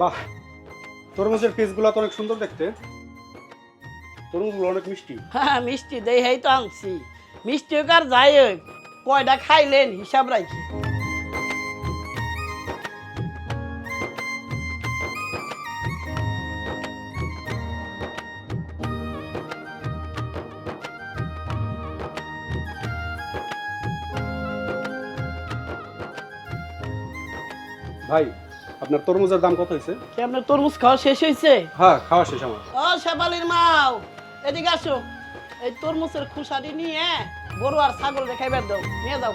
বাহ, তরমুজের পিসগুলো তো অনেক সুন্দর দেখতে। তরমুজগুলো অনেক মিষ্টি। হ্যাঁ মিষ্টি দেই, হেই তো আনছি। মিষ্টি হোক আর যাই হোক কয়টা খাইলেন, হিসাব রাখি। আপনার তরমুজের দাম কত হয়েছে? কি আপনার তরমুজ খাওয়া শেষ হয়েছে? হ্যাঁ খাওয়া শেষ আমার। ও শেফালির মাও। এদিকে আসো। এই তরমুজের খুশাটি নিয়ে গরু আর ছাগল দেখাইবার দাও। নিয়ে যাও।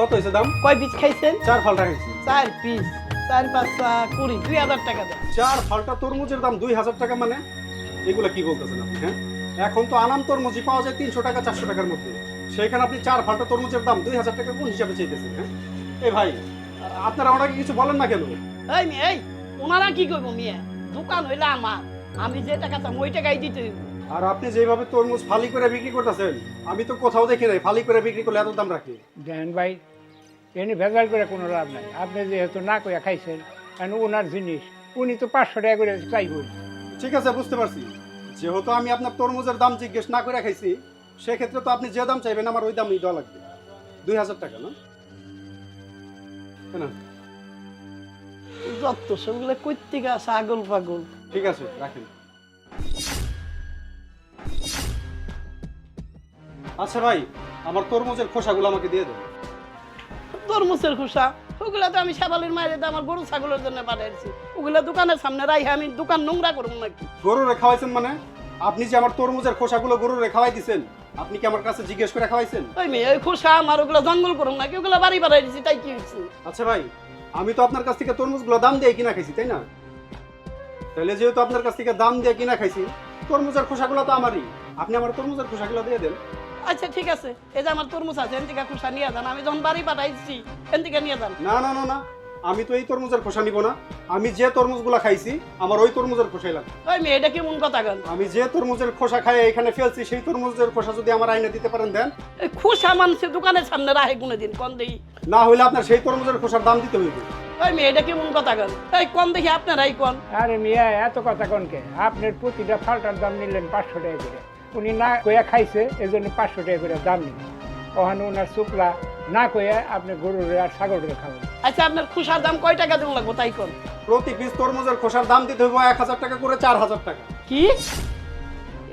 কত হয়েছে দাম? কয় পিস খাইছেন? চার ফালটা খাইছি। চার পিস চার পাঁচটা কুড়ি দুই হাজার টাকা দাও চার ফালটা তরমুজের দাম দুই হাজার টাকা মানে? এগুলো কি বলতেছেন আপনি হ্যাঁ? এখন তো আনাম তরমুজই পাওয়া যায় তিনশো টাকা চারশো টাকার মধ্যে। সেইখানে আপনি চার ফালটা তরমুজের দাম দুই হাজার টাকা কোন হিসাবে চাইতেছেন হ্যাঁ? এই ভাই আপনারা ওনাকে কিছু বলেন না কেন? এই মেয়ে এই ওনারা কি করব মেয়ে? দোকান হইলে আমার। আমি যে টাকা চাম ওই টাকাই দিতে হইব। আর আপনি যেভাবে তরমুজ ফালি করে বিক্রি করতেছেন আমি তো কোথাও দেখি নাই ফালি করে বিক্রি করলে এত দাম রাখি। দেন ভাই এনে ভেজাল করে কোনো লাভ নাই। আপনি যেহেতু না কইয়া খাইছেন কারণ ওনার জিনিস উনি তো পাঁচশো টাকা করে চাইবই ঠিক আছে বুঝতে পারছি। যেহেতু আমি আপনার তরমুজের দাম জিজ্ঞেস না করে খাইছি সেক্ষেত্রে তো আপনি যে দাম চাইবেন আমার ওই দামই দেওয়া লাগবে। দুই হাজার টাকা না? যত সবগুলো কইতে আগল পাগল। ঠিক আছে রাখেন। আচ্ছা ভাই আমার তরমুজের খোসাগুলো আমাকে দিয়ে দেন। তরমুজের খুশা ওগুলা তো আমি সাবালের মায়ের দিয়ে আমার গরু ছাগলের জন্য পাঠাইছি। ওগুলা দোকানের সামনে রাই আমি দোকান নোংরা করব নাকি? গরুরে খাওয়াইছেন মানে? আপনি যে আমার তরমুজের খোসাগুলো গরুরে খাওয়াই দিছেন আপনি কি আমার কাছে জিজ্ঞেস করে খাওয়াইছেন? ওই মেয়ে ওই খুশা আমার ওগুলা জঙ্গল করুন নাকি? ওগুলা বাড়ি পাঠাই দিছি তাই কি হয়েছে? আচ্ছা ভাই আমি তো আপনার কাছ থেকে তরমুজগুলো দাম দিয়ে কিনা খাইছি তাই না? তাহলে যেহেতু আপনার কাছ থেকে দাম দিয়ে কিনা খাইছি তরমুজের খোসাগুলো তো আমারই। আপনি আমার তরমুজের খোসাগুলো দিয়ে দেন। আচ্ছা ঠিক আছে। এই যে আমার তরমুজ আছে এন থেকে খুশা নিয়ে যান আমি যখন বাড়ি পাঠাইছি এন থেকে নিয়ে যান। না না না না। আমি তো এই তরমুজের খোসা নিব না। আমি যে তরমুজগুলো খাইছি আমার ওই তরমুজের খোসাই লাগবে। ওই মেয়ে এটা কেমন কথা গান আমি যে তরমুজের খোসা খাই এখানে ফেলছি সেই তরমুজের খোসা যদি আমার আইনে দিতে পারেন দেন। এই খুশা মানুষের দোকানের সামনে রাহে কোনে দিন কন দেখি। না হইলে আপনার সেই তরমুজের খোসার দাম দিতে হইবে। ওই মেয়ে এটা কেমন কথা গান এই কন দেখি আপনারাই কন। আরে মিয়া এত কথা কনকে আপনার প্রতিটা ফালটার দাম নিলেন পাঁচশো টাকা করে। উনি না কইয়া খাইছে এই জন্য পাঁচশো টাকা করে দাম নিল ওখানে ওনার শুক্লা না কইয়া আপনি গরুর আর ছাগলের খাবেন আচ্ছা আপনার খুশার দাম কয় টাকা দেবো লাগবো তাই কন? প্রতি পিস তরমুজের খোসার দাম দিতে হইব এক হাজার টাকা করে চার হাজার টাকা। কি?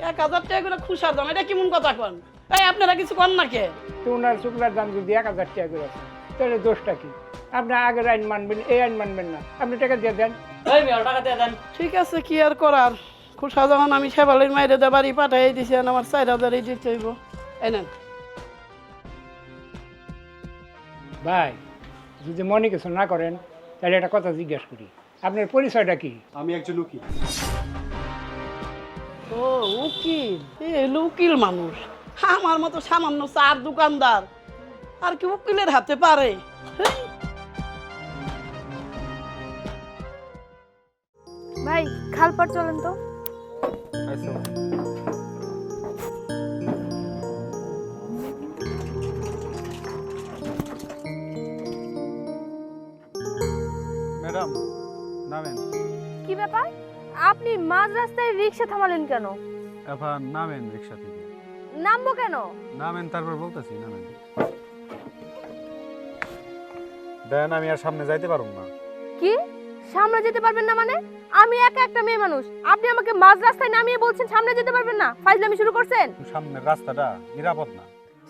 এক হাজার টাকা করে খুশার দাম এটা কেমন কথা কন? এই আপনারা কিছু কন না কে? তো ওনার শুক্লার দাম যদি এক হাজার টাকা করে আছে, তাহলে দোষটা কি? আপনি আগের আইন মানবেন এই আইন মানবেন না। আপনি টাকা দিয়ে দেন। ঠিক আছে কি আর করার? খুশা যখন আমি সেবালির মাইরে দে বাড়ি পাঠাই দিছি আমার চার হাজারই দিতে হইব এই নেন। ভাই যদি মনে কিছু না করেন তাহলে একটা কথা জিজ্ঞেস করি। আপনার পরিচয়টা কি? আমি একজন উকিল। ও উকিল? এ উকিল মানুষ। আমার মতো সামান্য চার দোকানদার। আর কি উকিলের হাতে পারে? ভাই খালপার চলেন তো। ম্যাডাম নামেন। কি ব্যাপার? আপনি মাঝ রাস্তায় রিক্সা থামালেন কেন? এখন নামেন রিক্সা থেকে। নামবো কেন? নামেন তারপর বলতেছি নামেন। দেন আমি আর সামনে যাইতে পারুম না। কি? সামনে যেতে পারবেন না মানে? আমি একা একটা মেয়ে মানুষ। আপনি আমাকে মাঝ রাস্তায় নামিয়ে বলছেন সামনে যেতে পারবেন না? ফাইজলামি শুরু করছেন? সামনের রাস্তাটা নিরাপদ না।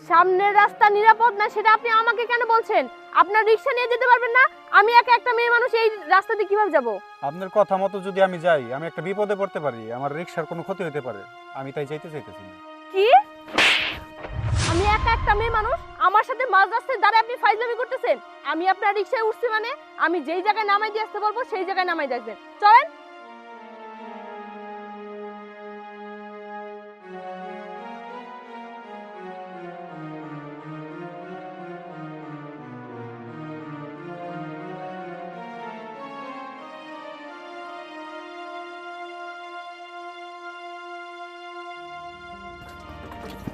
সামনের রাস্তা নিরাপদ না সেটা আপনি আমাকে কেন বলছেন? আপনার রিক্সা নিয়ে যেতে পারবেন না? আমি একা একটা মেয়ে মানুষ এই রাস্তা দিয়ে কীভাবে যাব? আপনার কথা মতো যদি আমি যাই আমি একটা বিপদে পড়তে পারি আমার রিক্সার কোনো ক্ষতি হতে পারে। আমি তাই যাইতে চাইতেছি না। কি? আমি একা একটা মেয়ে মানুষ? আমার সাথে মাঝ রাস্তায় দাঁড়ায় আপনি ফাইজলামি করতেছেন। আমি আপনার রিক্সায় উঠছি মানে আমি যেই জায়গায় নামাই দিয়ে আসতে বলব, সেই জায়গায় নামাই দেখবেন চলেন।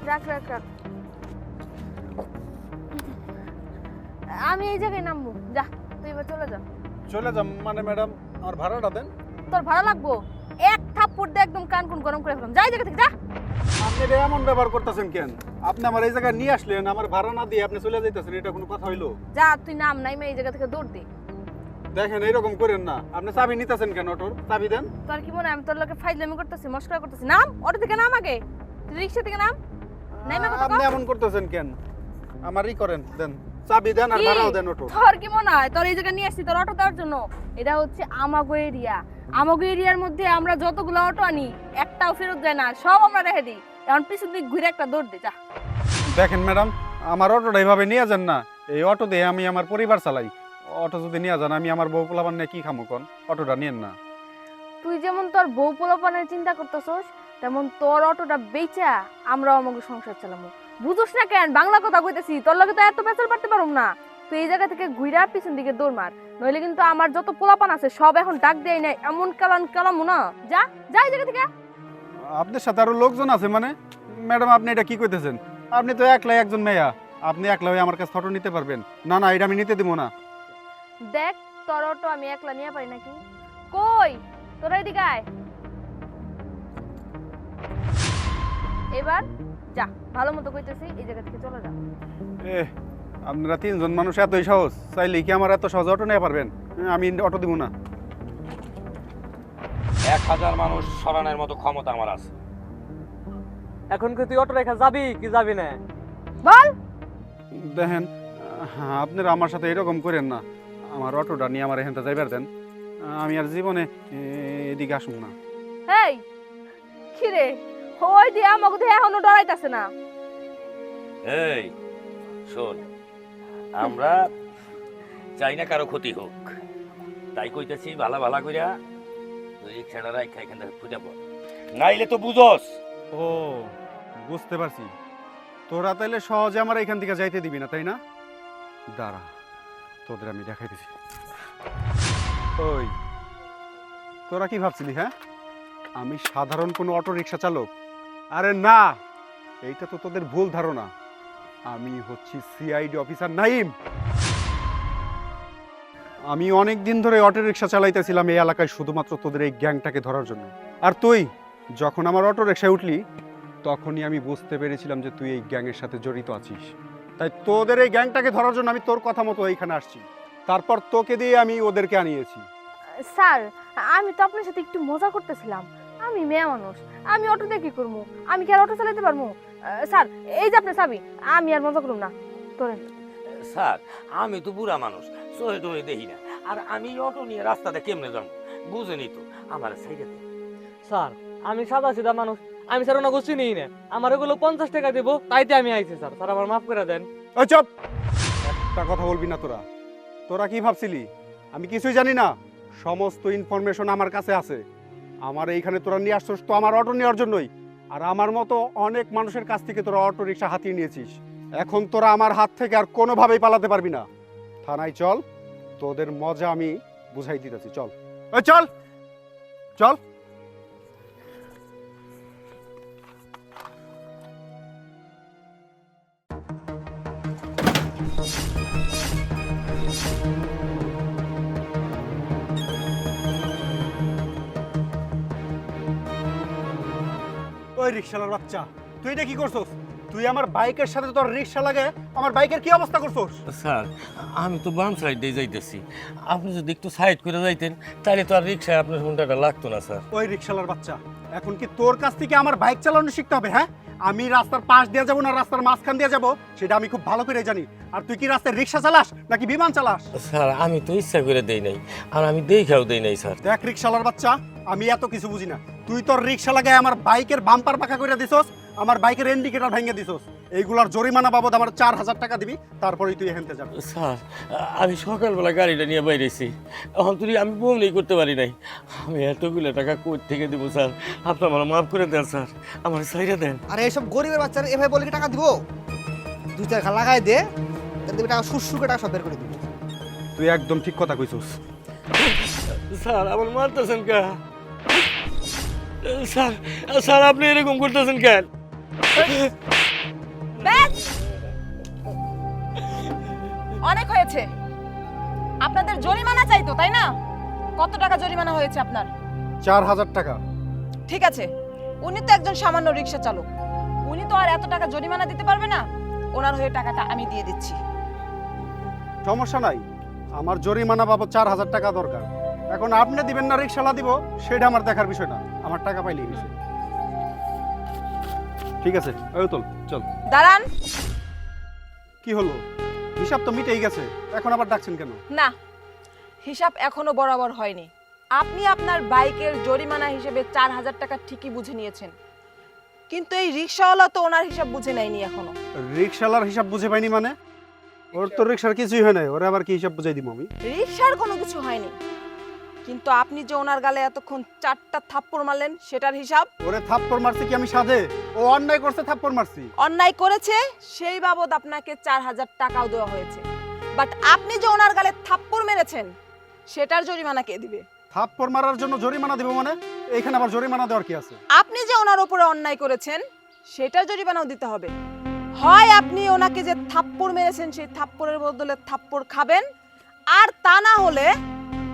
রাখ রাখ রাখ। আমি এই জায়গায় নামবো। যা তুই এবার চলে যা। চলে যাম। মানে ম্যাডাম আমার ভাড়াটা দেন। তোর ভাড়া লাগবো? এক থাপ্পড় দিয়ে একদম কান কুন গরম করে ফেলাম। যাই জায়গা থেকে যা। আপনি এটা এমন ব্যবহার করতেছেন কেন? আপনি আমার এই জায়গায় নিয়ে আসলেন আমার ভাড়া না দিয়ে আপনি চলে যাইতেছেন এটা কোনো কথা হইল? যা তুই নাম নাই এই জায়গা থেকে দৌড় দে দেখেন এইরকম করেন না। আপনি চাবি নিতেছেন কেন অটোর? চাবি দেন। তোর কি মনে আমি তোর লোকে ফাইজলামি করতেছি মস্করা করতেছি? নাম? অটো থেকে নাম আগে। রিক্সা থেকে নাম? নাইমা কথা আপনি এমন করতেছেন কেন? আমারই করেন দেন। চাবি দেন আর ভাড়াও দেন অটো। তোর কি মনে হয়? তোর এই জায়গায় নিয়ে আসছি তোর অটো দেওয়ার জন্য? এটা হচ্ছে আমাগো এরিয়া। আমাগো এরিয়ার মধ্যে আমরা যতগুলো অটো আনি একটাও ফেরত যায় না। সব আমরা রেখে দিই। এখন পিছন দিক ঘুরে একটা দৌড় দে যা। দেখেন ম্যাডাম আমার অটোটা এইভাবে নিয়ে যান না। এই অটো দিয়ে আমি আমার পরিবার চালাই। অটো যদি নিয়ে যান আমি আমার বউ পোলাপান নিয়ে কি খামো কোন? অটোটা নিয়েন না। তুই যেমন তোর বউ পোলাপানের চিন্তা করতেছস তেমন তোর অটোটা বেচা আমরা আমাকে সংসার চালামু। বুঝোস না কেন বাংলা কথা কইতেছি তোর লগে তো এত পেছাল পারতে পারুম না। তুই এই জায়গা থেকে ঘুরা পিছন দিকে দৌড় মার নইলে কিন্তু আমার যত পোলাপান আছে সব এখন ডাক দেয় না এমন কালান কালামু না। যা যা এই জায়গা থেকে। আপনার সাথে আরও লোকজন আছে মানে? ম্যাডাম আপনি এটা কি কইতেছেন? আপনি তো একলাই একজন মেয়া আপনি একলা হয়ে আমার কাছে ফটো নিতে পারবেন। না না এটা আমি নিতে দিব না। দেখ তোর অটো আমি একলা নিয়ে পারি নাকি? কই? তোরা এদিকে আয়। এবার যা ভালো মতো কইতেছি এই জায়গা থেকে চলে যা। এ আপনারা তিনজন মানুষ এতই সহজ চাইলে কি আমার এত সহজ অটো নিয়ে পারবেন? হ্যাঁ, আমি অটো দিব না। এক হাজার মানুষ সরানোর মতো ক্ষমতা আমার আছে। এখন কি তুই অটো রেখা যাবি কি যাবি না? বল! দেখেন হ্যাঁ, আপনারা আমার সাথে এরকম করেন না। আমার অটোটা নিয়ে আমার এখানটা যাইবার দেন আমি আর জীবনে এদিকে আসব না। হেই কি রে ওই দিয়ে আমাকে দিয়ে এখনও ডরাইতাছে না। এই শোন আমরা চাই না কারও ক্ষতি হোক। তাই কইতেছি ভালা ভালা কইরা রিক্সাটা রাখা এখান থেকে ফুটে পড়। নাইলে তো বুঝোস। ও বুঝতে পারছি। তোরা তাইলে সহজে আমার এখান থেকে যাইতে দিবি না তাই না? দাঁড়া তোদের আমি দেখাইতেছি। ওই তোরা কি ভাবছিলি হ্যাঁ? আমি সাধারণ কোনো অটো রিক্সা চালক? আরে না, এইটা তো তোদের ভুল ধারণা। আমি হচ্ছি সিআইডি অফিসার নাইম। আমি অনেক দিন ধরে অটো রিক্সা চালাইতেছিলাম এই এলাকায় শুধুমাত্র তোদের এই গ্যাংটাকে ধরার জন্য। আর তুই, যখন আমার অটো রিক্সায় উঠলি, তখনই আমি বুঝতে পেরেছিলাম যে তুই এই গ্যাংয়ের সাথে জড়িত আছিস। তাই তোদের এই গ্যাংটাকে ধরার জন্য আমি তোর কথা মতো এইখানে আসছি। তারপর তোকে দিয়ে আমি ওদেরকে আনিয়েছি। স্যার, আমি তো আপনার সাথে একটু মজা করতেছিলাম। আমি মেয়ে মানুষ আমি অটো দিয়ে কি করব? আমি কি আর অটো চালাতে পারব? স্যার এই যে আপনার চাবি আমি আর মজা করুম না। তোরেন স্যার আমি তো বুড়া মানুষ সহে তো দেখি না। আর আমি অটো নিয়ে রাস্তাতে কেমনে যাব? বুঝেনি তো আমার সাইডে স্যার আমি সাদা সিধা মানুষ আমি স্যার ওনা গোষ্ঠী নিই না। আমার ওগুলো পঞ্চাশ টাকা দেবো তাইতে আমি আইছি স্যার। স্যার আমার মাফ করে দেন। ওই চপ! একটা কথা বলবি না তোরা। তোরা কি ভাবছিলি? আমি কিছুই জানি না। সমস্ত ইনফরমেশন আমার কাছে আছে। আমার এইখানে তোরা নিয়ে আসছিস তো আমার অটো নেওয়ার জন্যই। আর আমার মতো অনেক মানুষের কাছ থেকে তোরা অটো রিক্সা হাতিয়ে নিয়েছিস। এখন তোরা আমার হাত থেকে আর কোনোভাবেই পালাতে পারবি না। থানায় চল, তোদের মজা আমি বুঝাই দিতেছি, চল। চল! চল! ওই রিক্সালার বাচ্চা। তুই এটা কি করছস? তুই আমার বাইকের সাথে তোর রিক্সা লাগে আমার বাইকের কি অবস্থা করছস? স্যার আমি তো বাম সাইড দিয়ে যাইতেছি। আপনি যদি একটু সাইড করে যাইতেন তাহলে তো আর রিক্সায় আপনার ঘন্টাটা লাগতো না স্যার। ওই রিক্সালার বাচ্চা এখন কি তোর কাছ থেকে আমার বাইক চালানো শিখতে হবে হ্যাঁ? আমি রাস্তার পাশ দিয়ে যাব না রাস্তার মাঝখান দিয়ে যাব সেটা আমি খুব ভালো করে জানি। আর তুই কি রাস্তায় রিক্সা চালাস নাকি বিমান চালাস? স্যার আমি তো ইচ্ছা করে দেই নাই আর আমি দেখাও দেই নাই স্যার। দেখ রিক্সালার বাচ্চা আমি এত কিছু বুঝি না। তুই তোর রিক্সা লাগায় আমার বাইকের বাম্পার পাকা করে দিছস আমার বাইকের ইন্ডিকেটর ভেঙে দিছস। এইগুলার জরিমানা বাবদ আমার চার হাজার টাকা দিবি তারপরেই তুই এখান থেকে যাবি। স্যার আমি সকালবেলা গাড়িটা নিয়ে বাইরেছি এখন তুই আমি বমনি করতে পারি নাই। আমি এতগুলো টাকা কোথ থেকে দেবো স্যার? আপনি আমার মাফ করে দেন স্যার। আমার সাইডে দেন। আরে এইসব গরিবের বাচ্চারা এভাবে বলে কি টাকা দিব? দুই চার খা লাগাই দে তাহলে টাকা সুরসুর করে টাকা সব বের করে দিবি। তুই একদম ঠিক কথা কইছস। স্যার আমার মারতেছেন কে? স্যার স্যার আপনি এরকম করতেছেন কেন? ব্যাস! অনেক হয়েছে। আপনাদের জরিমানা চাইতো তাই না? কত টাকা জরিমানা হয়েছে আপনার? চার হাজার টাকা। ঠিক আছে উনি তো একজন সামান্য রিক্সা চালক। উনি তো আর এত টাকা জরিমানা দিতে পারবে না। ওনার হয়ে টাকাটা আমি দিয়ে দিচ্ছি। সমস্যা নাই। আমার জরিমানা বাবদ চার হাজার টাকা দরকার। এখন আপনি দিবেন না রিক্সালা দিব সেটা আমার দেখার বিষয় না। আমার টাকা পাইলেই গেছে ঠিক আছে ওই তোল চল। দাঁড়ান। কি হলো? হিসাব তো মিটেই গেছে এখন আবার ডাকছেন কেন? না হিসাব এখনও বরাবর হয়নি। আপনি আপনার বাইকের জরিমানা হিসেবে চার হাজার টাকা ঠিকই বুঝে নিয়েছেন। কিন্তু এই রিক্সাওয়ালা তো ওনার হিসাব বুঝে নেয়নি এখনও। রিক্সালার হিসাব বুঝে পাইনি মানে? ওর তো রিক্সার কিছুই হয় নাই ওরে আবার কি হিসাব বুঝাই দিব আমি? রিক্সার কোনো কিছু হয়নি। কিন্তু আপনি যে ওনার গালে এতক্ষণ চারটা থাপ্পড় মারলেন সেটার হিসাব? ওরে থাপ্পড় মারছি কি আমি সাধে? ও অন্যায় করছে থাপ্পড় মারছি। অন্যায় করেছে সেই বাবদ আপনাকে চার হাজার টাকাও দেওয়া হয়েছে। বাট আপনি যে ওনার গালে থাপ্পড় মেরেছেন সেটার জরিমানা কে দিবে? থাপ্পড় মারার জন্য জরিমানা দিব মানে? এইখানে আবার জরিমানা দেওয়ার কি আছে? আপনি যে ওনার উপরে অন্যায় করেছেন সেটার জরিমানাও দিতে হবে। হয় আপনি ওনাকে যে থাপ্পড় মেরেছেন সেই থাপ্পড়ের বদলে থাপ্পড় খাবেন আর তা না হলে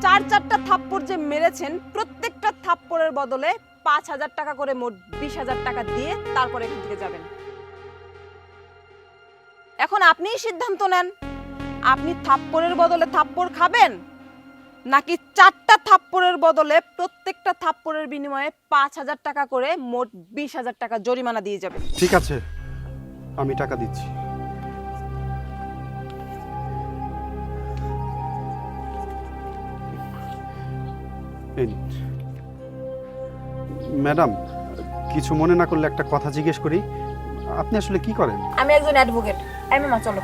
চার চারটা থাপ্পড় যে মেরেছেন, প্রত্যেকটা থাপ্পড়ের বদলে পাঁচ হাজার টাকা করে মোট বিশ হাজার টাকা দিয়ে তারপরে এখান থেকে যাবেন। এখন আপনিই সিদ্ধান্ত নেন, আপনি থাপ্পড়ের বদলে থাপ্পড় খাবেন, নাকি চারটা থাপ্পড়ের বদলে প্রত্যেকটা থাপ্পড়ের বিনিময়ে পাঁচ হাজার টাকা করে মোট বিশ হাজার টাকা জরিমানা দিয়ে যাবে ঠিক আছে, আমি টাকা দিচ্ছি। এই ম্যাডাম কিছু মনে না করলে একটা কথা জিজ্ঞেস করি। আপনি আসলে কি করেন? আমি একজন অ্যাডভোকেট। এই মামা চলো।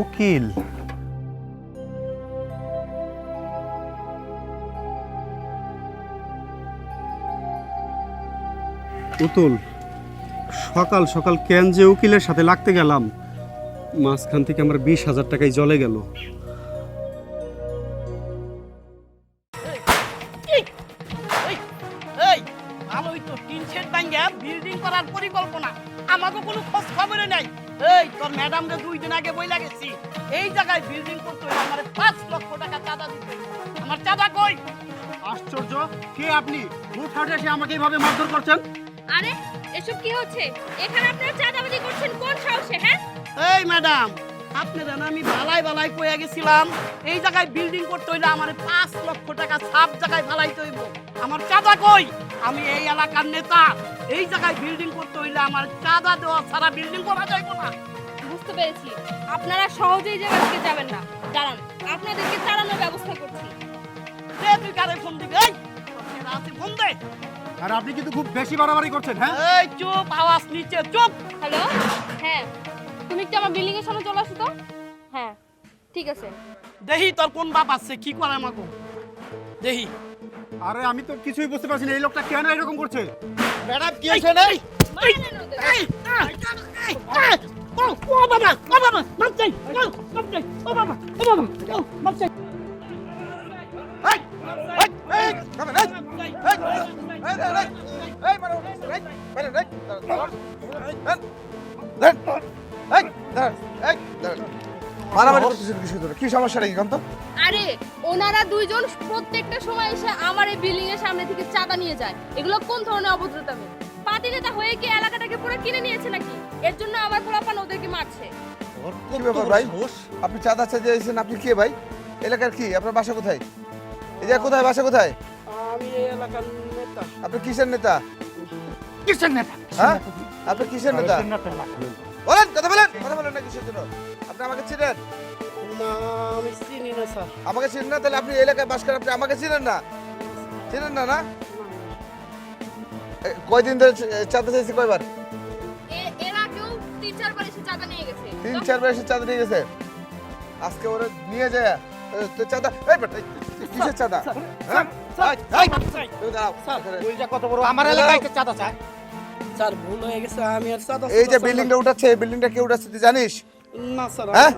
উকিল। উতুল সকাল সকাল কেন যে উকিলের সাথে লাগতে গেলাম? মাঝখান থেকে আমার বিশ হাজার টাকায় জলে গেল। আমাকে কোনো খোঁজ খবরে নাই এই তোর ম্যাডামকে দুই দিন আগে বইলা গেছি। এই জায়গায় বিল্ডিং করতে হলে আমার পাঁচ লক্ষ টাকা চাঁদা দিতে আমার চাঁদা কই? আশ্চর্য কে আপনি? মুখ এসে আমাকে এইভাবে মারধর করছেন? আরে এসব কি হচ্ছে? এখানে আপনারা চাঁদাবাজি করছেন কোন সাহসে হ্যাঁ? এই ম্যাডাম আপনারা না আমি বালাই বালাই কইয়া গেছিলাম। এই জায়গায় বিল্ডিং করতে হইলে আমার পাঁচ লক্ষ টাকা সাপ জায়গায় ফালাইতে হইব। আমার চাঁদা কই? আমি এই এলাকার নেতা। এই জায়গায় বিল্ডিং করতে হইলে আমার চাঁদা দেওয়া ছাড়া বিল্ডিং করা যাইব না। বুঝতে পেরেছি। আপনারা সহজেই জায়গা থেকে যাবেন না। দাঁড়ান আপনাদেরকে তাড়ানোর ব্যবস্থা করছি। দে তুই কারে ফোন দিবি? এই রাতে ফোন দে। আর আপনি কিন্তু খুব বেশি বাড়াবাড়ি করছেন হ্যাঁ? এই চুপ আওয়াজ নিচে চুপ। হ্যালো? হ্যাঁ। তুমি একটু আমার বিল্ডিং এর সামনে চলে আসো তো হ্যাঁ ঠিক আছে দেহি তোর কোন বাপ আছে কি করে আমাকে দেহি আরে আমি তো কিছুই বুঝতে পারছি না এই লোকটা কেন এরকম করছে ম্যাডাম কি হয়েছে এই, ও, ও বাবা, ও বাবা, মাপ চাই, মাপ চাই, ও বাবা, ও বাবা, মাপ চাই। এই, এই, এই, মাপ মারামারি করতেছেন কিছু ধরে কি সমস্যাটা কি কন্ত? আরে ওনারা দুইজন প্রত্যেকটা সময় এসে আমার এই বিল্ডিং এর সামনে থেকে চাঁদা নিয়ে যায়। এগুলো কোন ধরনের পার্টি নেতা হয়ে কি এলাকাটাকে পুরো কিনে নিয়েছে নাকি? এর জন্য আমার পোলাপান ওদেরকে মারছে। কি ব্যাপার ভাই? আপনি চাঁদা চাইছেন আপনি কে ভাই? এলাকার কি? আপনার বাসা কোথায়? এই যে কোথায় বাসা কোথায়? আমি এলাকার নেতা। আপনি কিসের নেতা? কিসের নেতা? হ্যাঁ? আপনি কিসের নেতা? বলেন কথা বলেন কথা বলেন না কিসের জন্য? আপনি আমাকে চিনেন? না আমি চিনি না স্যার। আমাকে চিনেন না? তাহলে আপনি এলাকায় বাস করেন আপনি আমাকে চিনেন না? চিনেন না না? কয়দিন ধরে চাঁদা চাইছি কয়বার? তিন চারবার এসে চাঁদা নিয়ে গেছে। তিন চারবার এসে চাঁদা নিয়ে গেছে? আজকে ওরা নিয়ে যায় তো চাঁদা এই বেটা, কিসের চাঁদা? হ্যাঁ? দাঁড়াও। আমার এলাকায় চাঁদা চায় স্যার ভুল হয়ে গেছে আমি আর চাঁদা এই যে বিল্ডিংটা উঠাচ্ছে এই বিল্ডিংটা কে উঠাচ্ছে তুই জানিস? না স্যার হ্যাঁ?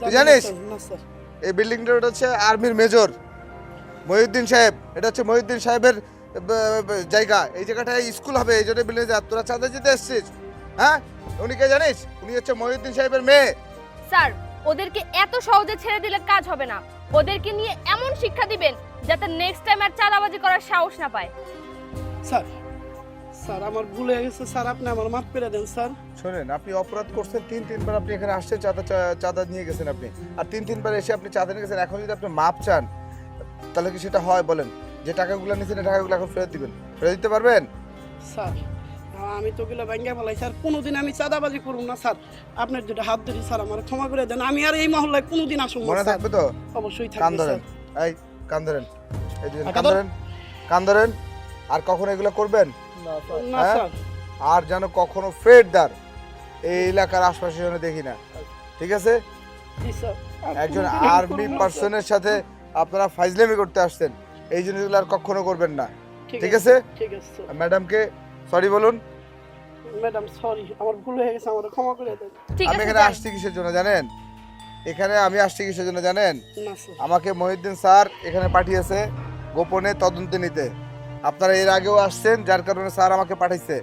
তুই জানিস? না স্যার। এই বিল্ডিংটা উঠাচ্ছে আর্মির মেজর মহিউদ্দিন সাহেব। এটা হচ্ছে মহিউদ্দিন সাহেবের জায়গা। এই জায়গাটায় স্কুল হবে এই জন্য বিল্ডিং তোরা চাঁদা দিতে এসছিস। হ্যাঁ? উনি কে জানিস? উনি হচ্ছে মহিউদ্দিন সাহেবের মেয়ে। স্যার ওদেরকে এত সহজে ছেড়ে দিলে কাজ হবে না। ওদেরকে নিয়ে এমন শিক্ষা দিবেন যাতে নেক্সট টাইম আর চাঁদাবাজি করার সাহস না পায়। স্যার স্যার আমার ভুল হয়ে গেছে স্যার আপনি আমার মাফ করে দেন স্যার। শোনেন আপনি অপরাধ করছেন তিন তিনবার আপনি এখানে আসছেন চাঁদা চাঁদা নিয়ে গেছেন আপনি। আর তিন তিনবার এসে আপনি চাঁদা নিয়ে গেছেন এখন যদি আপনি মাপ চান তাহলে কি সেটা হয় বলেন? যে টাকাগুলো নিয়েছেন টাকাগুলো এখন ফেরত দিবেন। ফেরত দিতে পারবেন? স্যার আমি তো গেলে ব্যাঙ্গে বলাই স্যার কোনোদিন আমি চাঁদাবাজি করুন না স্যার। আপনার দুটো হাত ধরি স্যার আমার ক্ষমা করে দেন। আমি আর এই মহল্লায় কোনোদিন আসুন মনে থাকবে তো? অবশ্যই কান ধরেন। এই কান ধরেন। এই কান ধরেন। কান ধরেন। আর কখনো এগুলো করবেন? আর যেন কখনো ফেরদার এই এলাকার আশপাশে যেন দেখি না। ঠিক আছে? জি স্যার আর একজন আর্মি পার্সনের সাথে আপনারা ফাইজলামি করতে আসছেন। এই জিনিসগুলো আর কখনো করবেন না। ঠিক আছে ঠিক আছে স্যার ম্যাডামকে সরি বলুন। ম্যাডাম সরি আমার ভুল হয়ে গেছে আমার ক্ষমা করে দেন। আমি এখানে আসছি কিসের জন্য জানেন? এখানে আমি আসছি কিসের জন্য জানেন? আমাকে মহিউদ্দিন স্যার এখানে পাঠিয়েছে গোপনে তদন্ত নিতে। আপনারা এর আগেও আসছেন যার কারণে স্যার আমাকে পাঠাইছে।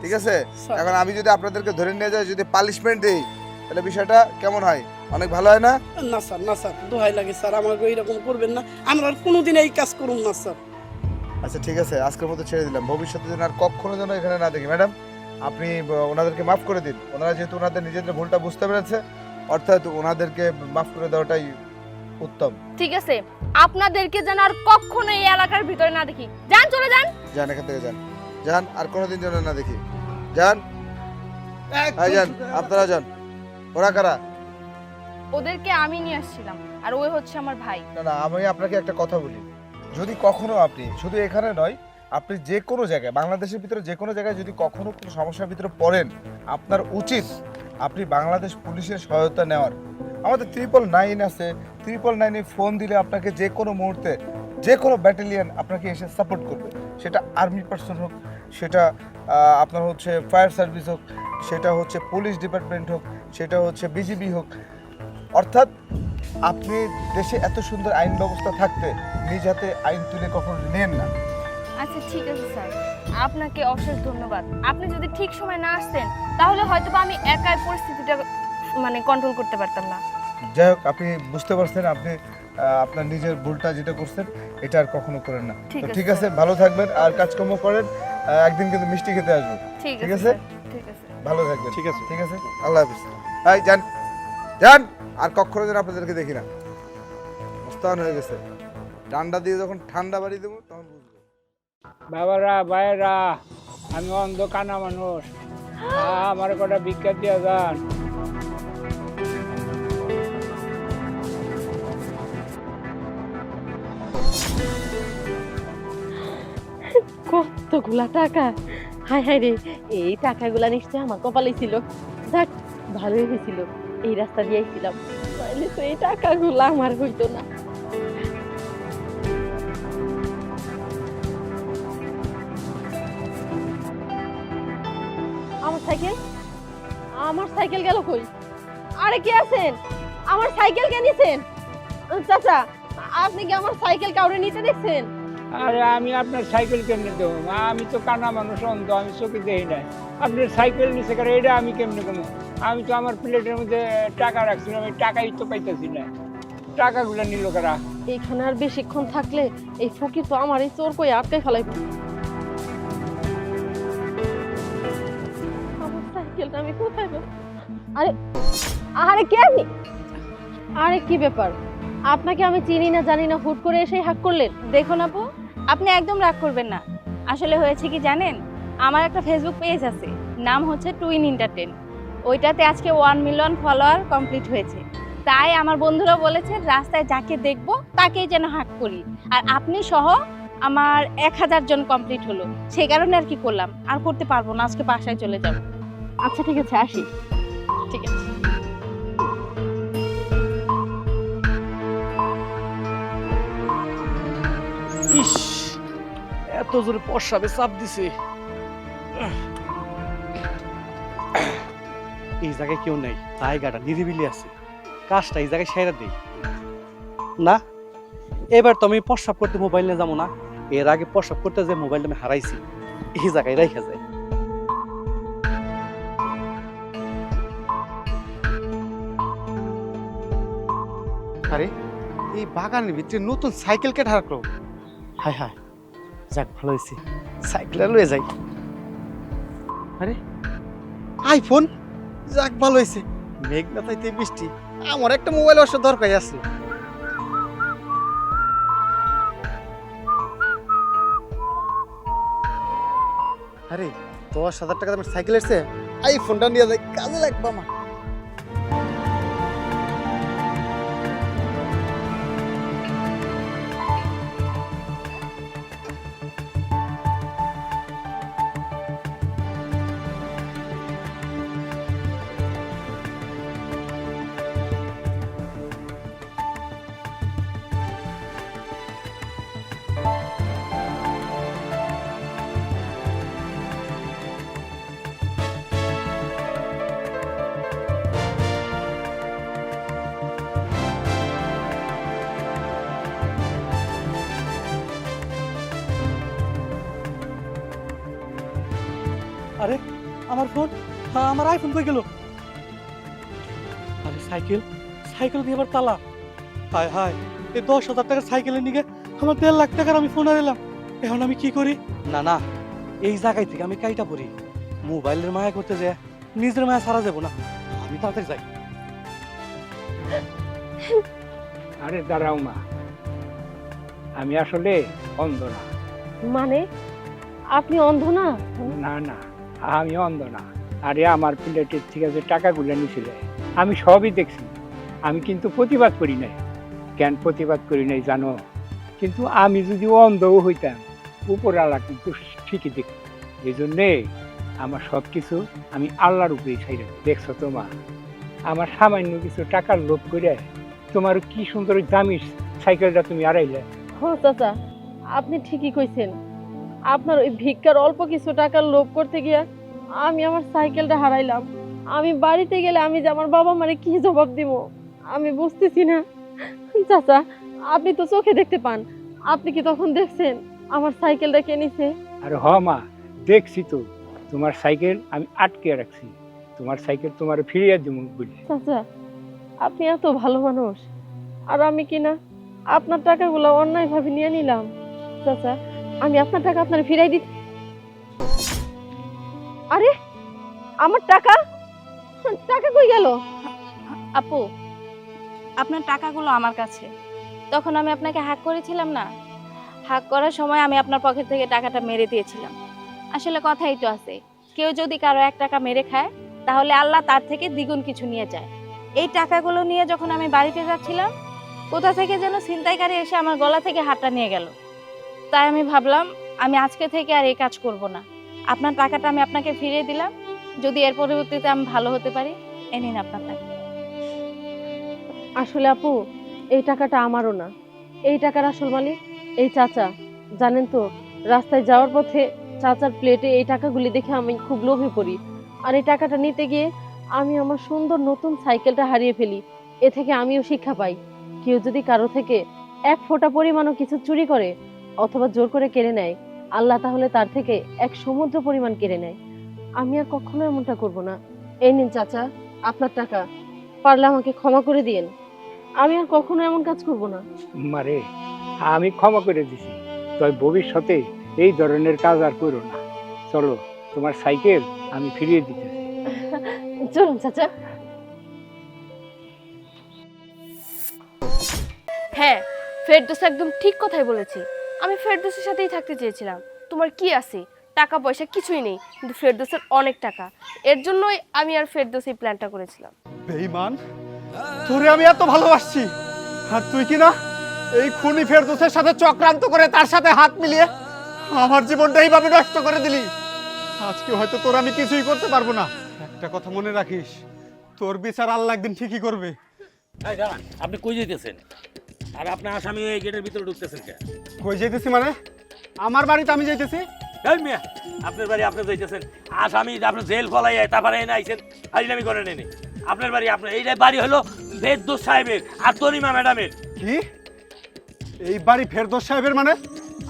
ঠিক আছে? এখন আমি যদি আপনাদেরকে ধরে নিয়ে যাই যদি পানিশমেন্ট দিই তাহলে বিষয়টা কেমন হয়? অনেক ভালো হয় না? না স্যার না স্যার দোহাই লাগে স্যার আমাকে এইরকম করবেন না। আমরা আর কোনোদিন এই কাজ করুন না স্যার। আচ্ছা ঠিক আছে আজকের মতো ছেড়ে দিলাম। ভবিষ্যতে যেন আর কখনো যেন এখানে না দেখি। ম্যাডাম আপনি ওনাদেরকে মাফ করে দিন। ওনারা যেহেতু ওনাদের নিজেদের ভুলটা বুঝতে পেরেছে অর্থাৎ ওনাদেরকে মাফ করে দেওয়াটাই উত্তম। ঠিক আছে আপনাদেরকে যেন আর কখনো এই এলাকার ভিতরে না দেখি। যান চলে যান। যান এখান থেকে যান। যান আর কোনোদিন যেন না দেখি। যান। হ্যাঁ যান আপনারা যান। ওরা কারা? ওদেরকে আমি নিয়ে আসছিলাম আর ওই হচ্ছে আমার ভাই। না না আমি আপনাকে একটা কথা বলি। যদি কখনো আপনি শুধু এখানে নয় আপনি যে কোনো জায়গায় বাংলাদেশের ভিতরে যে কোনো জায়গায় যদি কখনো কোনো সমস্যার ভিতরে পড়েন আপনার উচিত আপনি বাংলাদেশ পুলিশের সহায়তা নেওয়ার। আমাদের ত্রিপল নাইন আছে ত্রিপল নাইনে ফোন দিলে আপনাকে যে কোনো মুহূর্তে, যে কোনো ব্যাটালিয়ান আপনাকে এসে সাপোর্ট করবে। সেটা আর্মি পার্সন হোক, সেটা আপনার হচ্ছে ফায়ার সার্ভিস হোক, সেটা হচ্ছে পুলিশ ডিপার্টমেন্ট হোক, সেটা হচ্ছে বিজিবি হোক। অর্থাৎ আপনি দেশে এত সুন্দর আইন ব্যবস্থা থাকতে নিজ হাতে আইন তুলে কখনো নেন না। আচ্ছা ঠিক আছে, স্যার। আপনাকে অশেষ ধন্যবাদ। আপনি যদি ঠিক সময় না আসতেন, তাহলে হয়তো আমি একাই পরিস্থিতিটা মানে কন্ট্রোল করতে পারতাম না। যাই হোক আপনি বুঝতে পারছেন আপনি আপনার নিজের ভুলটা যেটা করছেন এটা আর কখনো করেন না। তো ঠিক আছে ভালো থাকবেন আর কাজকর্ম করেন একদিন কিন্তু মিষ্টি খেতে আসব ঠিক আছে আছে? ঠিক আছে। ভালো থাকবেন। ঠিক আছে। ঠিক আছে? আল্লাহ হাফিজ। এই যান যান আর কখনো যেন আপনাদেরকে দেখি না। মুস্তান হয়ে গেছে। ঠান্ডা দিয়ে যখন ঠান্ডা বাড়ি দেবো তখন বুঝব। বাবারা ভাইয়েরা আমি অন্ধ কানা মানুষ। আমার কটা বিজ্ঞান দিয়ে যান। কতগুলা টাকা? হাই হাই রে, এই টাকাগুলা নিশ্চয় আমার কপালে ছিল। যাক, ভালোই হয়েছিল। এই রাস্তা দিয়ে আইছিলাম। তাইলে তো এই টাকাগুলা আমার হইতো না। আমার সাইকেল? আমার সাইকেল গেল কই? আরে কে আছেন? আমার সাইকেল কে নিছেন? চাচা, আপনি কি আমার সাইকেল কাউরে নিতে দেখছেন? আরে আমি আপনার সাইকেল কেমনে দেবো? আমি তো কানা মানুষ, অন্ধ, আমি চোখে দেখি নাই। আপনার সাইকেল নিচে করে এটা আমি কেমনে কোনো আমি তো আমার প্লেটের মধ্যে টাকা রাখছিলাম আমি টাকাই তো পাইতেছি না। টাকাগুলো নিল কারা? এইখানে আর বেশিক্ষণ থাকলে এই ফকির তো আমার এই চোর কই আটকাই ফেলাই আমার সাইকেলটা আমি কোথায় আরে আরে কে আপনি? আরে কি ব্যাপার? আপনাকে আমি চিনি না, জানি না, হুট করে এসে হাক করলেন। দেখুন আপু। আপনি একদম রাগ করবেন না। আসলে হয়েছে কি জানেন? আমার একটা ফেসবুক পেজ আছে নাম হচ্ছে টুইন ইন্টারটেন ওইটাতে আজকে ওয়ান মিলিয়ন ফলোয়ার কমপ্লিট হয়েছে। তাই আমার বন্ধুরা বলেছে রাস্তায় যাকে দেখব তাকেই যেন হাক করি। আর আপনি সহ আমার এক হাজার জন কমপ্লিট হলো। সেই কারণে আর কি করলাম? আর করতে পারব না আজকে বাসায় চলে যাব। আচ্ছা ঠিক আছে আসি। ঠিক আছে। ইস! জোরে পশাবে চাপ দিছে। এই জায়গায় কেউ নেই জায়গাটা নিরিবিলি আছে। কাজটা এই জায়গায় সেরা দিই। না এবার তো আমি প্রস্রাব করতে মোবাইল নিয়ে যাব না। এর আগে প্রস্রাব করতে যে মোবাইলটা আমি হারাইছি এই জায়গায় রেখে যায় আরে এই বাগানের ভিতরে নতুন সাইকেল কে ঢাকলো হায় হায়। যাক ভালো হয়েছে। সাইকেল লয়ে যাই। আরে। আইফোন? যাক ভালো হয়েছে। মেঘ না তাইতে বৃষ্টি। আমার একটা মোবাইল অবশ্য দরকার আছে। আরে দশ হাজার টাকা দামের সাইকেল এসছে। আইফোনটা নিয়ে যাই কাজে লাগবে আমার। কই গেল? আরে সাইকেল সাইকেল দিয়ে আবার তালা হায় হায় এই দশ হাজার টাকার সাইকেলের নিকে আমার দেড় লাখ টাকার আমি ফোন দিলাম এখন আমি কি করি? না না এই জায়গায় থেকে আমি কাইটা পড়ি। মোবাইলের মায়া করতে যায় নিজের মায়া সারা যাব না। আমি তাড়াতাড়ি যাই। আরে দাঁড়াও মা আমি আসলে অন্ধ না। মানে আপনি অন্ধ না? না না আমি অন্ধ না। আরে আমার প্লেটের থেকে যে টাকাগুলো নিছিল আমি সবই দেখছি। আমি কিন্তু প্রতিবাদ করি নাই। কেন প্রতিবাদ করি নাই জানো? কিন্তু আমি যদি অন্ধও হইতাম, উপরওয়ালা কিন্তু ঠিকই দেখ এই জন্যে আমার সব কিছু আমি আল্লাহর উপরেই ছাইলাম দেখছ তো মা আমার সামান্য কিছু টাকার লোভ করে তোমার কি সুন্দর দামি সাইকেলটা তুমি আড়াইলে? হ চাচা, আপনি ঠিকই কইছেন। আপনার ওই ভিক্ষার অল্প কিছু টাকার লোভ করতে গিয়া আমি আমার সাইকেলটা হারাইলাম। আমি বাড়িতে গেলে আমি যে আমার বাবা মারে কি জবাব দিব? আমি বুঝতেছি না। চাচা আপনি তো চোখে দেখতে পান। আপনি কি তখন দেখছেন আমার সাইকেলটা কে নিছে? আর হ মা দেখছি তো। তোমার সাইকেল আমি আটকে রাখছি। তোমার সাইকেল তোমার ফিরিয়ে দেবো বলি। চাচা আপনি এত ভালো মানুষ। আর আমি কি না? আপনার টাকাগুলো অন্যায়ভাবে নিয়ে নিলাম। চাচা আমি আপনার টাকা আপনার ফিরাই দিই আরে, আমার টাকা? টাকা কই গেল? আপু, আপনার টাকাগুলো আমার কাছে। তখন আমি আপনাকে হাক করেছিলাম না? হাক করার সময় আমি আপনার পকেট থেকে টাকাটা মেরে দিয়েছিলাম। আসলে কথাই তো আছে, কেউ যদি কারও এক টাকা মেরে খায়, তাহলে আল্লাহ তার থেকে দ্বিগুণ কিছু নিয়ে যায়। এই টাকাগুলো নিয়ে যখন আমি বাড়িতে যাচ্ছিলাম, কোথা থেকে যেন ছিনতাইকারী এসে আমার গলা থেকে হাতটা নিয়ে গেল। তাই আমি ভাবলাম, আমি আজকে থেকে আর এই কাজ করব না। আপনার টাকাটা আমি আপনাকে ফিরিয়ে দিলাম। যদি এর পরবর্তীতে আমি ভালো হতে পারি, এ নিন আপনার টাকা। আসলে আপু, এই টাকাটা আমারও না। এই টাকার আসল মালিক এই চাচা। জানেন তো, রাস্তায় যাওয়ার পথে চাচার প্লেটে এই টাকাগুলি দেখে আমি খুব লোভে পড়ি। আর এই টাকাটা নিতে গিয়ে আমি আমার সুন্দর নতুন সাইকেলটা হারিয়ে ফেলি। এ থেকে আমিও শিক্ষা পাই। কেউ যদি কারও থেকে এক ফোঁটা পরিমাণও কিছু চুরি করে, অথবা জোর করে কেড়ে নেয় আল্লাহ তাহলে তার থেকে এক সমুদ্র পরিমাণ কেড়ে নেয়। আমি আর কখনো এমনটা করব না। এই নিন চাচা আপনার টাকা। পারলে আমাকে ক্ষমা করে দিন আমি আর কখনো এমন কাজ করব না। মারে আমি ক্ষমা করে দিছি। তবে ভবিষ্যতে এই ধরনের কাজ আর করো না। চলো তোমার সাইকেল আমি ফিরিয়ে দিতেছি। চলুন চাচা। হ্যাঁ ফেরদোস একদম ঠিক কথাই বলেছে। আমি ফেরদোসের সাথেই থাকতে চেয়েছিলাম। তোমার কি আছে? টাকা পয়সা কিছুই নেই কিন্তু ফেরদোসের অনেক টাকা। এর জন্যই আমি আর ফেরদোস এই প্ল্যানটা করেছিলাম। বেইমান তোরে আমি এত ভালোবাসছি। আর তুই কি না এই খুনি ফেরদোসের সাথে চক্রান্ত করে তার সাথে হাত মিলিয়ে আমার জীবনটা এইভাবে নষ্ট করে দিলি? আজকে হয়তো তোর আমি কিছুই করতে পারব না। একটা কথা মনে রাখিস তোর বিচার আল্লাহ একদিন ঠিকই করবে। আপনি কই যেতেছেন আর আপনার আসামি এই গেটের ভিতরে ঢুকতেছেন কে? কই যেতেছি মানে? আমার বাড়িতে আমি যাইতেছি? এই মিয়া আপনার বাড়ি আপনি যাইতেছেন। আসামি আপনি জেল ফলাই তারপরে এনে আইছেন হাজিরামি করে নেনি আপনার বাড়ি আপনার এই বাড়ি হলো বেদদোস সাহেবের আর তনিমা ম্যাডামের। কি? এই বাড়ি ফেরদোস সাহেবের মানে?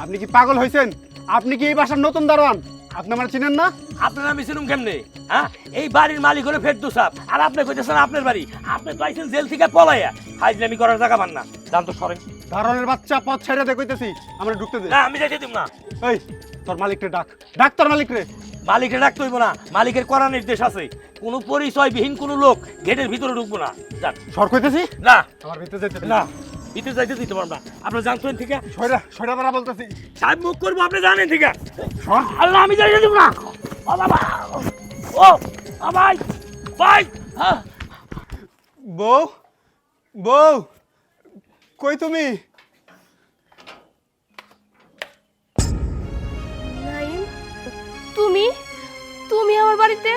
আপনি কি পাগল হয়েছেন আপনি কি এই বাসার নতুন দারোয়ান? আপনি আমার চিনেন না? আপনারা আমি চিনুম কেমনে? হ্যাঁ? এই বাড়ির মালিক হলো ফেরদু সাহেব। আর আপনি কইতেছেন আপনার বাড়ি। আপনি তো আইছেন জেল থেকে পলাইয়া। হাইজলামি করার জায়গা পান না। দাম তো সরেন। ধারণের বাচ্চা পথ ছেড়ে দে কইতেছি। আমরা ঢুকতে দে। না আমি যাইতে দিব না। এই তোর মালিকরে ডাক। ডাক তোর মালিকরে। মালিকের হইব না। মালিকের করা নির্দেশ আছে। কোনো পরিচয়বিহীন কোনো লোক গেটের ভিতরে ঢুকবো না। যান। সর কইতেছি? না। আমার ভিতরে যেতে না। ভিতরে যাইতে দিতে পারব না। আপনার জানতেন ঠিক আছে? সয়রা বলতেছি। সাহেব মুখ করব আপনি জানেন ঠিক আছে? আল্লাহ আমি যাইতে দিব না। ও বাবা ও ভাই ভাই হ্যাঁ। বউ বউ কই তুমি? তুমি? তুমি আমার বাড়িতে?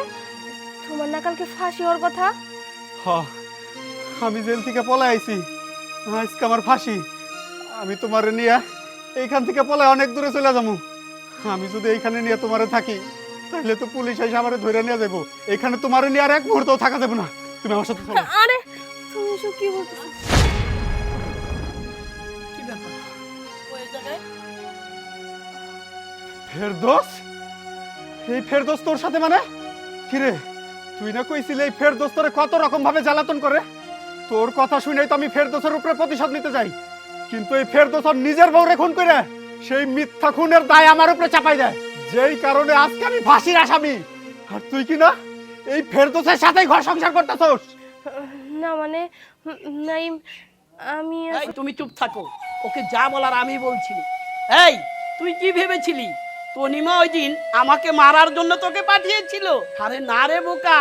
তোমার না কালকে ফাঁসি হওয়ার কথা? হ আমি জেল থেকে পলাই আইছি। আজকে আমার ফাঁসি। আমি তোমার নিয়ে এইখান থেকে পলাই অনেক দূরে চলে যাব। আমি যদি এইখানে নিয়ে তোমারে থাকি তাহলে তো পুলিশ এসে আমারে ধরে নিয়ে যাব। এখানে তোমার নিয়ে আর এক মুহূর্ত থাকা যাবে না। তুমি আমার সাথে চলো। আরে তুমি এসব কি বলতেছো? কি ব্যাপার? ওই জায়গায়? ফেরদোস? এই ফেরদোস তোর সাথে মানে? কিরে তুই না কইছিলি এই ফেরদোস তোরে কত রকম ভাবে জ্বালাতন করে? তোর কথা শুনেই তো আমি ফেরদোসের উপরে প্রতিশোধ নিতে চাই। কিন্তু এই ফেরদোস ওর নিজের বউরে খুন করে সেই মিথ্যা খুনের দায় আমার উপরে চাপাই দেয়। যেই কারণে আজকে আমি ফাঁসির আসামি। আর তুই কি না এই ফেরদোসের সাথেই ঘর সংসার করতেছস? না মানে নাইম আমি এই, তুমি চুপ থাকো। ওকে যা বলার আমি বলছি। এই তুই কি ভেবেছিলি? তনিমা ওই দিন আমাকে মারার জন্য তোকে পাঠিয়েছিল? আরে না রে বোকা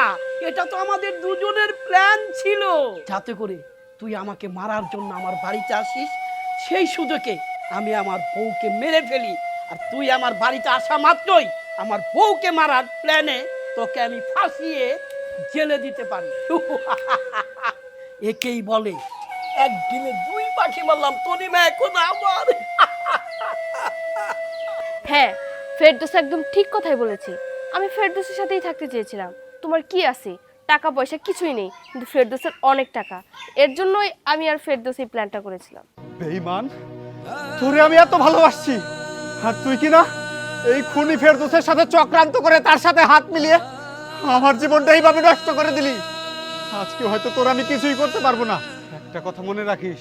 এটা তো আমাদের দুজনের প্ল্যান ছিল। যাতে করে তুই আমাকে মারার জন্য আমার বাড়িতে আসিস সেই সুযোগে আমি আমার বউকে মেরে ফেলি। আর তুই আমার বাড়িতে আসা মাত্রই আমার বউকে মারার প্ল্যানে তোকে আমি ফাঁসিয়ে জেলে দিতে পারি একেই বলে এক ডিমে দুই পাখি মারলাম তনিমা এখন আমার। হ্যাঁ ফেরদোস একদম ঠিক কথাই বলেছে। আমি ফেরদোসের সাথেই থাকতে চেয়েছিলাম। তোমার কি আছে? টাকা পয়সা কিছুই নেই কিন্তু ফেরদোসের অনেক টাকা। এর জন্যই আমি আর ফেরদোস এই প্ল্যানটা করেছিলাম। বেঈমান তোরে আমি এত ভালোবাসছি। আর তুই কি না এই খুনি ফেরদৌসের সাথে চক্রান্ত করে তার সাথে হাত মিলিয়ে আমার জীবনটা এইভাবে নষ্ট করে দিলি? আজকে হয়তো তোর আমি কিছুই করতে পারব না। একটা কথা মনে রাখিস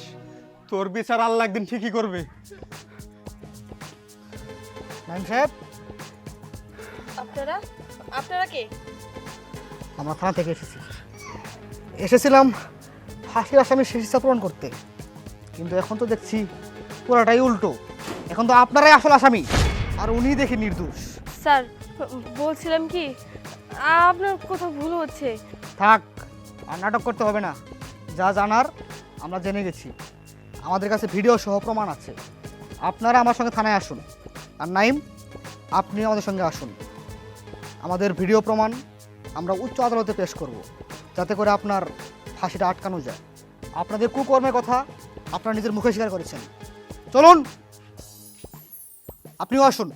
তোর বিচার আল্লাহ একদিন ঠিকই করবে। ম্যাম সাহেব? আপনারা? আপনারা কে? আমরা থানা থেকে এসেছি। এসেছিলাম ফাঁসির আসামির শেষ ইচ্ছা পূরণ করতে। কিন্তু এখন তো দেখছি পুরাটাই উল্টো। এখন তো আপনারাই আসল আসামি আর উনি দেখি নির্দোষ। স্যার বলছিলাম কি আপনার কোথাও ভুল হচ্ছে। থাক আর নাটক করতে হবে না। যা জানার আমরা জেনে গেছি। আমাদের কাছে ভিডিও সহ প্রমাণ আছে। আপনারা আমার সঙ্গে থানায় আসুন। আর নাইম আপনি আমাদের সঙ্গে আসুন। আমাদের ভিডিও প্রমাণ আমরা উচ্চ আদালতে পেশ করব, যাতে করে আপনার ফাঁসিটা আটকানো যায়। আপনাদের কুকর্মের কথা আপনারা নিজের মুখে স্বীকার করেছেন। চলুন, আপনিও আসুন।